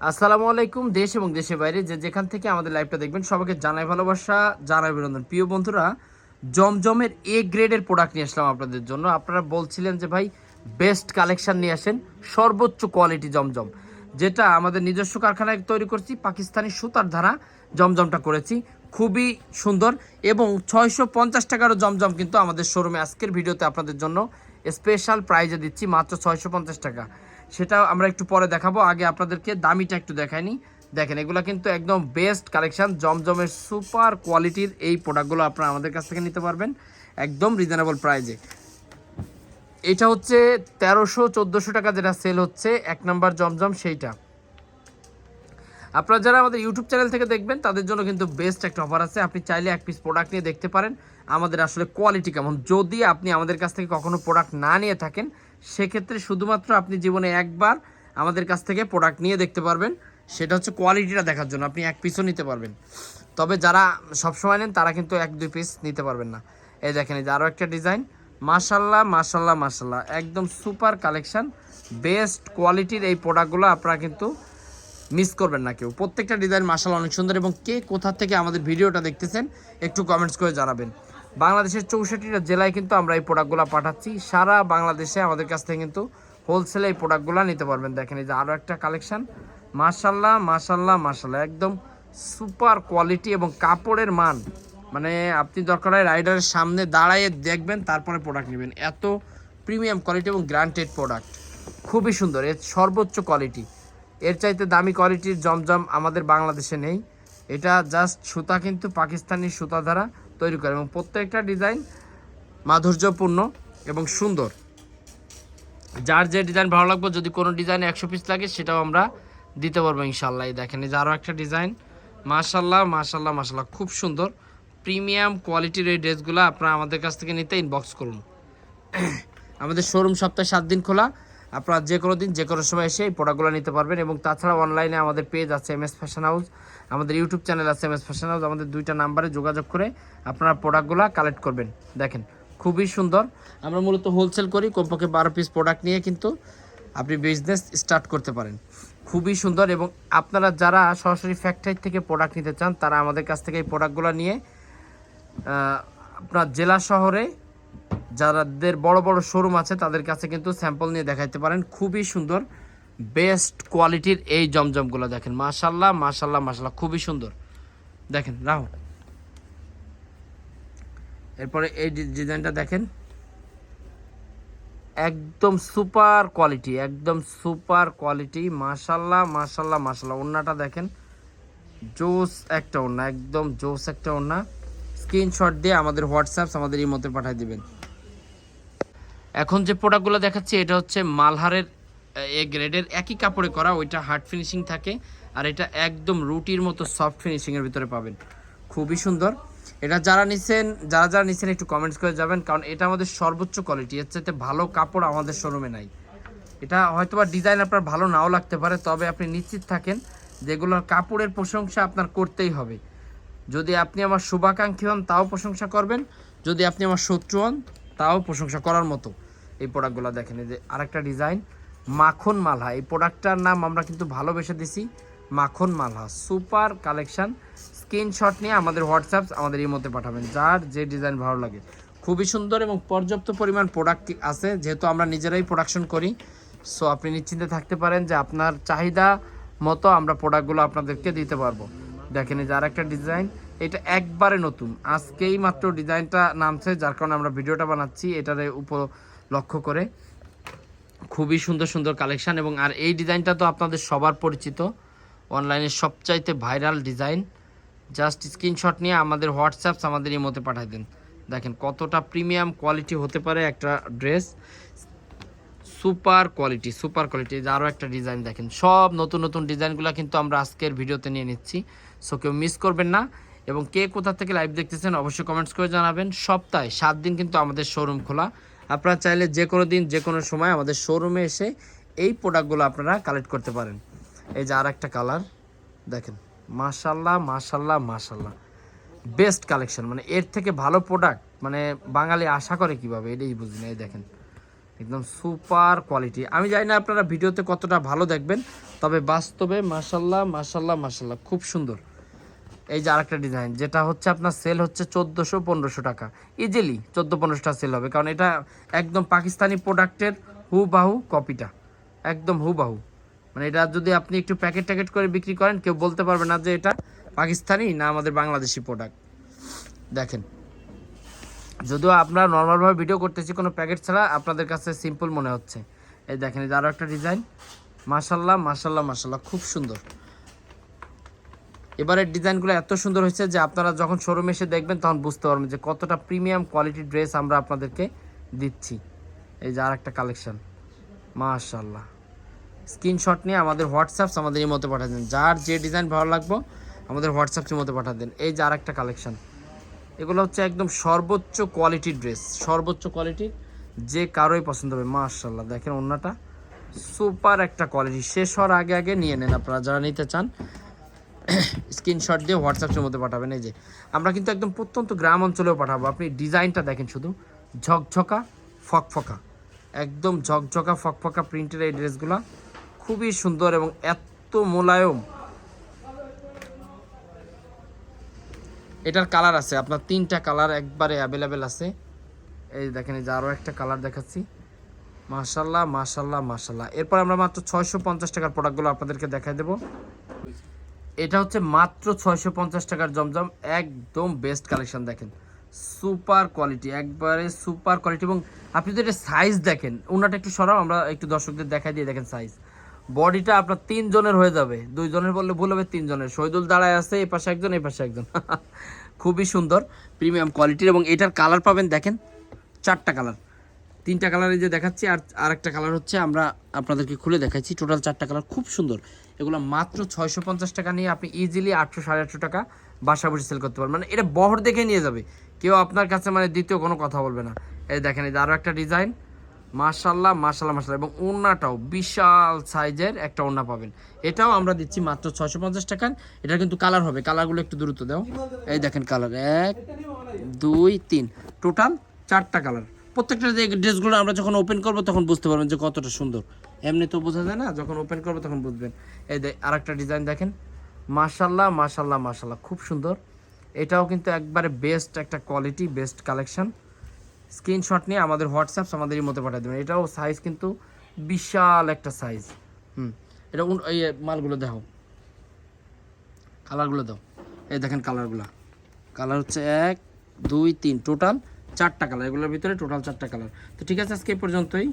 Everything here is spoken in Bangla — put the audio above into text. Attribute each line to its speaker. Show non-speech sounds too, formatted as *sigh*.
Speaker 1: আসসালামু আলাইকুম, দেশ এবং দেশের বাইরে যে যেখান থেকে আমাদের লাইভটা দেখবেন, সবাইকে জানাই ভালোবাসা, জানাই অভিনন্দন। প্রিয় বন্ধুরা, জমজমের এ গ্রেডের প্রোডাক্ট নিয়ে আসলাম আপনাদের জন্য। আপনারা বলছিলেন যে, ভাই বেস্ট কালেকশান নিয়ে আসেন, সর্বোচ্চ কোয়ালিটি জমজম। যেটা আমাদের নিজস্ব কারখানায় তৈরি করছি, পাকিস্তানি সুতার ধারা জমজমটা করেছি। খুবই সুন্দর এবং ছয়শো পঞ্চাশ টাকারও জমজম কিন্তু আমাদের শোরুমে আজকের ভিডিওতে আপনাদের জন্য স্পেশাল প্রাইজে দিচ্ছি, মাত্র ছয়শো পঞ্চাশ টাকা। সেটা আমরা একটু পরে দেখাবো। আগে আপনাদেরকে দামিটা একটু দেখাইনি দেখেন, এগুলো কিন্তু একদম বেস্ট কালেকশন জমজমের সুপার কোয়ালিটির এই প্রোডাক্টগুলো আপনারা আমাদের কাছ থেকে নিতে পারবেন। একদম রিজনেবল প্রাইজে এটা হচ্ছে তেরোশো চোদ্দোশো টাকা যেটা সেল হচ্ছে, এক নাম্বার জমজম সেইটা। আপনারা যারা আমাদের ইউটিউব চ্যানেল থেকে দেখবেন, তাদের জন্য কিন্তু বেস্ট একটা অফার আছে। আপনি চাইলে এক পিস প্রোডাক্ট নিয়ে দেখতে পারেন। আমাদের আসলে কোয়ালিটি কেমন। যদি আপনি আমাদের কাছ থেকে কখনো প্রোডাক্ট না নিয়ে থাকেন সেক্ষেত্রে শুধুমাত্র আপনি জীবনে একবার আমাদের কাছ থেকে প্রোডাক্ট নিয়ে দেখতে পারবেন। সেটা হচ্ছে কোয়ালিটিটা দেখার জন্য। আপনি এক পিসও নিতে পারবেন। তবে যারা সবসময় নেন, তারা কিন্তু এক, দুই পিস নিতে পারবেন না। এই দেখেন, এই যে আরও একটা ডিজাইন মাশাল্লাহ মাশাল্লাহ মাশাল্লাহ। একদম সুপার কালেকশান বেস্ট কোয়ালিটির এই প্রোডাক্টগুলো আপনারা কিন্তু মিস করবেন না কেউ। প্রত্যেকটা ডিজাইন মাসাল অনেক সুন্দর এবং কে কোথা থেকে আমাদের ভিডিওটা দেখতেছেন, একটু কমেন্টস করে জানাবেন। বাংলাদেশের চৌষট্টিটা জেলায় কিন্তু আমরা এই প্রোডাক্টগুলো পাঠাচ্ছি। সারা বাংলাদেশে আমাদের কাছ থেকে কিন্তু হোলসেলে এই প্রোডাক্টগুলো নিতে পারবেন। দেখেন এই যে আরও একটা কালেকশান মাশাল্লাহ মাশাল্লাহ মাশাল্লাহ একদম সুপার কোয়ালিটি এবং কাপড়ের মান। মানে আপনি দরকার হয় রাইডারের সামনে দাঁড়াইয়ে দেখবেন, তারপরে প্রোডাক্ট নেবেন। এত প্রিমিয়াম কোয়ালিটি এবং গ্রান্টেড প্রোডাক্ট খুবই সুন্দর। এর সর্বোচ্চ কোয়ালিটি এর চাইতে দামি কোয়ালিটির জমজম আমাদের বাংলাদেশে নেই। এটা জাস্ট সুতা কিন্তু পাকিস্তানি সুতা দ্বারা তৈরি করে এবং প্রত্যেকটা ডিজাইন মাধুর্যপূর্ণ এবং সুন্দর। যার যে ডিজাইন ভালো লাগবে, যদি কোনো ডিজাইনে একশো পিস লাগে, সেটাও আমরা দিতে পারব ইনশাল্লাহ দেখেন, এই যে আরও একটা ডিজাইন। মাশাল্লাহ মাশাল্লাহ মাশাল্লাহ খুব সুন্দর। প্রিমিয়াম কোয়ালিটির এই ড্রেসগুলো আপনারা আমাদের কাছ থেকে নিতে ইনবক্স করুন। *clears throat* আমাদের শোরুম সপ্তাহে সাত দিন খোলা। আপনারা যে কোনো দিন, যে কোনো সময় এসে এই প্রোডাক্টগুলো নিতে পারবেন এবং তাছাড়া অনলাইনে আমাদের পেজ আছে এম এস ফ্যাশন হাউস আমাদের ইউটিউব চ্যানেল আছে এম এস ফ্যাশন হাউস আমাদের দুইটা নাম্বারে যোগাযোগ করে আপনারা প্রোডাক্টগুলো কালেক্ট করবেন। দেখেন, খুবই সুন্দর। আমরা মূলত হোলসেল করি, কমপক্ষে বারো পিস প্রোডাক্ট নিয়ে কিন্তু আপনি বিজনেস স্টার্ট করতে পারেন। খুবই সুন্দর এবং আপনারা যারা সরাসরি ফ্যাক্টরি থেকে প্রোডাক্ট নিতে চান, তারা আমাদের কাছ থেকে এই প্রোডাক্টগুলো নিয়ে আপনার জেলা শহরে যাদের বড় বড় শোরুম আছে, তাদের কাছে কিন্তু স্যাম্পল নিয়ে দেখাইতে পারেন। খুবই সুন্দর বেস্ট কোয়ালিটির এই জমজমগুলো দেখেন। মাশাল্লাহ মাশাল্লাহ মাশাল্লাহ খুবই সুন্দর। দেখেন রাহু এরপরে এই ডিজাইনটা দেখেন। একদম সুপার কোয়ালিটি একদম সুপার কোয়ালিটি মাশাল্লাহ মাশাল্লাহ মাশাল্লাহ ওন্নাটা দেখেন, জোস একটা ওন্না একদম জোস একটা ওন্না স্ক্রিনশট দিয়ে আমাদের হোয়াটসঅ্যাপ আমাদের এই মতে পাঠিয়ে দিবেন। এখন যে প্রোডাক্টগুলো দেখাচ্ছি, এটা হচ্ছে মালহারের, এ গ্রেডের একই কাপড়ে করা, ওইটা হার্ড ফিনিশিং থাকে, আর এটা একদম রুটির মতো সফট ফিনিশিংয়ের ভিতরে পাবেন। খুবই সুন্দর। এটা যারা নিছেন, যারা যারা নিছেন, একটু কমেন্টস করে যাবেন, কারণ এটা আমাদের সর্বোচ্চ কোয়ালিটি এর চাইতে ভালো কাপড় আমাদের শোরুমে নাই। এটা হয়তো বা ডিজাইন আপনার ভালো নাও লাগতে পারে, তবে আপনি নিশ্চিত থাকেন, যেগুলোর কাপড়ের প্রশংসা আপনার করতেই হবে। যদি আপনি আমার শুভাকাঙ্ক্ষী হন, তাও প্রশংসা করবেন, যদি আপনি আমার শত্রু হন, তাও প্রশংসা করার মতো। এই প্রোডাক্টগুলো দেখেন, এই যে আরেকটা ডিজাইন মাখন মালহা। এই প্রোডাক্টটার নাম আমরা কিন্তু ভালোবেসে দিছি, মাখন মালহা। সুপার কালেকশন স্ক্রিনশট নিয়ে আমাদের হোয়াটসঅ্যাপ আমাদের এই মধ্যে পাঠাবেন, যার যে ডিজাইন ভালো লাগে। খুবই সুন্দর এবং পর্যাপ্ত পরিমাণ প্রোডাক্ট আছে, যেহেতু আমরা নিজেরাই প্রোডাকশন করি। সো আপনি নিশ্চিন্তে থাকতে পারেন যে আপনার চাহিদা মতো আমরা প্রোডাক্টগুলো আপনাদেরকে দিতে পারব। দেখেন এই যে আর একটা ডিজাইন এটা একবারে নতুন। আজকেই মাত্র ডিজাইনটা নামছে, যার কারণে আমরা ভিডিওটা বানাচ্ছি। এটার উপর লক্ষ্য করে। খুবই সুন্দর সুন্দর কালেকশান এবং আর এই ডিজাইনটা তো আপনাদের সবার পরিচিত। অনলাইনে সবচাইতে ভাইরাল ডিজাইন জাস্ট স্ক্রিনশট নিয়ে আমাদের হোয়াটসঅ্যাপ আমাদের এই মতে পাঠিয়ে দেন। দেখেন কতটা প্রিমিয়াম কোয়ালিটি হতে পারে একটা dress super quality super quality আরও একটা ডিজাইন দেখেন। সব নতুন নতুন ডিজাইনগুলো কিন্তু আমরা আজকের ভিডিওতে নিয়ে নিচ্ছি। সো কেউ মিস করবেন না। এবং কে কোথা থেকে লাইভ দেখতেছেন অবশ্যই কমেন্টস করে জানাবেন। সপ্তাহে সাত দিন কিন্তু আমাদের শোরুম খোলা। আপনারা চাইলে যে কোনো দিন, যে কোনো সময় আমাদের শোরুমে এসে এই প্রোডাক্টগুলো আপনারা কালেক্ট করতে পারেন। এই যে আর একটা কালার দেখেন। মাশাল্লাহ মাশাল্লাহ মাশাল্লাহ বেস্ট কালেকশন মানে এর থেকে ভালো প্রোডাক্ট মানে বাঙালি আশা করে কীভাবে, এটাই বুঝি না, এই দেখেন। একদম সুপার কোয়ালিটি আমি জানি না আপনারা ভিডিওতে কতটা ভালো দেখবেন, তবে বাস্তবে মাসাল্লাহ মাসাল্লাহ মাসাল্লাহ খুব সুন্দর। এই যে আরেকটা ডিজাইন যেটা হচ্ছে আপনার সেল হচ্ছে চোদ্দোশো পনেরোশো টাকা। ইজিলি চোদ্দ পনেরোশো টাকা সেল হবে, কারণ এটা একদম পাকিস্তানি প্রোডাক্টের হুবাহু কপিটা একদম হুবাহু। মানে এটা যদি আপনি একটু প্যাকেট ট্যাকেট করে বিক্রি করেন, কেউ বলতে পারবে না যে এটা পাকিস্তানি না আমাদের বাংলাদেশি প্রোডাক্ট দেখেন, যদিও আমরা নর্মালভাবে ভিডিও করতেছি, কোনো প্যাকেট ছাড়া, আপনাদের কাছে সিম্পল মনে হচ্ছে। এই দেখেন, এই আরও একটা ডিজাইন মাশাল্লাহ মাশাল্লাহ মাশাল্লাহ, খুব সুন্দর। এবারের ডিজাইনগুলো এত সুন্দর হয়েছে যে আপনারা যখন শোরুমে এসে দেখবেন, তখন বুঝতে পারবেন যে কতটা প্রিমিয়াম কোয়ালিটির ড্রেস আমরা আপনাদেরকে দিচ্ছি। এই যে আর একটা কালেকশন মাশাল্লাহ স্ক্রিনশট নিয়ে আমাদের হোয়াটসঅ্যাপ আমাদের এই মতো পাঠা দেন। যার যে ডিজাইন ভালো লাগবে, আমাদের হোয়াটসঅ্যাপের মতো পাঠা দেন। এই যে আর একটা কালেকশন এগুলো হচ্ছে একদম সর্বোচ্চ কোয়ালিটির ড্রেস সর্বোচ্চ কোয়ালিটির যে কারোই পছন্দ হবে। মাশাল্লাহ দেখেন অন্যটা সুপার একটা কোয়ালিটি শেষ হওয়ার আগে আগে নিয়ে নেন আপনারা। যারা নিতে চান *coughs* স্ক্রিনশট দিয়ে হোয়াটসঅ্যাপের মধ্যে পাঠাবেন, এই যে। আমরা কিন্তু একদম প্রত্যন্ত গ্রাম অঞ্চলেও পাঠাবো। আপনি ডিজাইনটা দেখেন শুধু। ঝকঝকা, ফকফকা। একদম ঝকঝকা, ফকফকা প্রিন্টের এই ড্রেসগুলো। খুবই সুন্দর এবং এত মোলায়ম। এটার কালার আছে, আপনার তিনটা কালার একবারে অ্যাভেলেবেল আছে। এই দেখেন, এই যে আরও একটা কালার দেখাচ্ছি। মাশাল্লাহ মাশাল্লাহ মাশাল্লাহ এরপর আমরা মাত্র ছয়শো পঞ্চাশ টাকার প্রোডাক্টগুলো আপনাদেরকে দেখাই দেবো। এটা হচ্ছে মাত্র ছয়শো পঞ্চাশ টাকার জমজম, একদম বেস্ট কালেকশন দেখেন। সুপার কোয়ালিটি একবারে সুপার কোয়ালিটি এবং আপনি যদি এটা সাইজ দেখেন ওনাটা একটু সরাও, আমরা একটু দর্শকদের দেখাই দিয়ে দেখেন সাইজ বডিটা আপনার তিনজনের হয়ে যাবে। দুই জনের বললে ভুল হবে তিনজনের শহীদুল দাঁড়ায় আছে এই পাশে একজন এই পাশে একজন। *laughs* খুবই সুন্দর প্রিমিয়াম কোয়ালিটির এবং এটার কালার পাবেন, দেখেন, চারটা কালার তিনটা কালারে যে দেখাচ্ছি, আর আরেকটা কালার হচ্ছে আমরা আপনাদেরকে খুলে দেখাচ্ছি। টোটাল চারটা কালার খুব সুন্দর। এগুলো মাত্র ছয়শো পঞ্চাশ টাকা নিয়ে আপনি ইজিলি আটশো, সাড়ে আটশো টাকা বাসা বসে সেল করতে পারবেন। মানে এটা বহর দেখে নিয়ে যাবে। কেউ আপনার কাছে মানে দ্বিতীয় কোনো কথা বলবে না। এই দেখেন, এই যে আরও একটা ডিজাইন মাশাল্লাহ মাশাল্লাহ মাশাল্লাহ এবং ওড়নাটাও বিশাল সাইজের একটা ওড়না পাবেন। এটাও আমরা দিচ্ছি মাত্র ছয়শো পঞ্চাশ টাকার এটা কিন্তু কালার হবে। কালারগুলো একটু দ্রুত দাও। এই দেখেন কালার এক, দুই, তিন। টোটাল চারটা কালার প্রত্যেকটা ড্রেসগুলো আমরা যখন ওপেন করব, তখন বুঝতে পারবেন যে কতটা সুন্দর। এমনি তো বোঝা যায় না, যখন ওপেন করব তখন বুঝবেন। এই দেখ আরেকটা ডিজাইন দেখেন। মাশাল্লাহ মাশাল্লাহ মাশাল্লাহ খুব সুন্দর। এটাও কিন্তু একবারে বেস্ট একটা কোয়ালিটি বেস্ট কালেকশন স্ক্রিনশট নিয়ে আমাদের হোয়াটসঅ্যাপ আমাদের মতো পাঠিয়ে দেবেন। এটাও সাইজ কিন্তু বিশাল একটা সাইজ হুম, এটা এই মালগুলো দেখো কালারগুলো দাও। এই দেখেন কালারগুলো কালার হচ্ছে এক, দুই, তিন টোটাল চারটা কালার এগুলোর ভিতরে টোটাল চারটা কালার তো ঠিক আছে আজকে এই পর্যন্তই।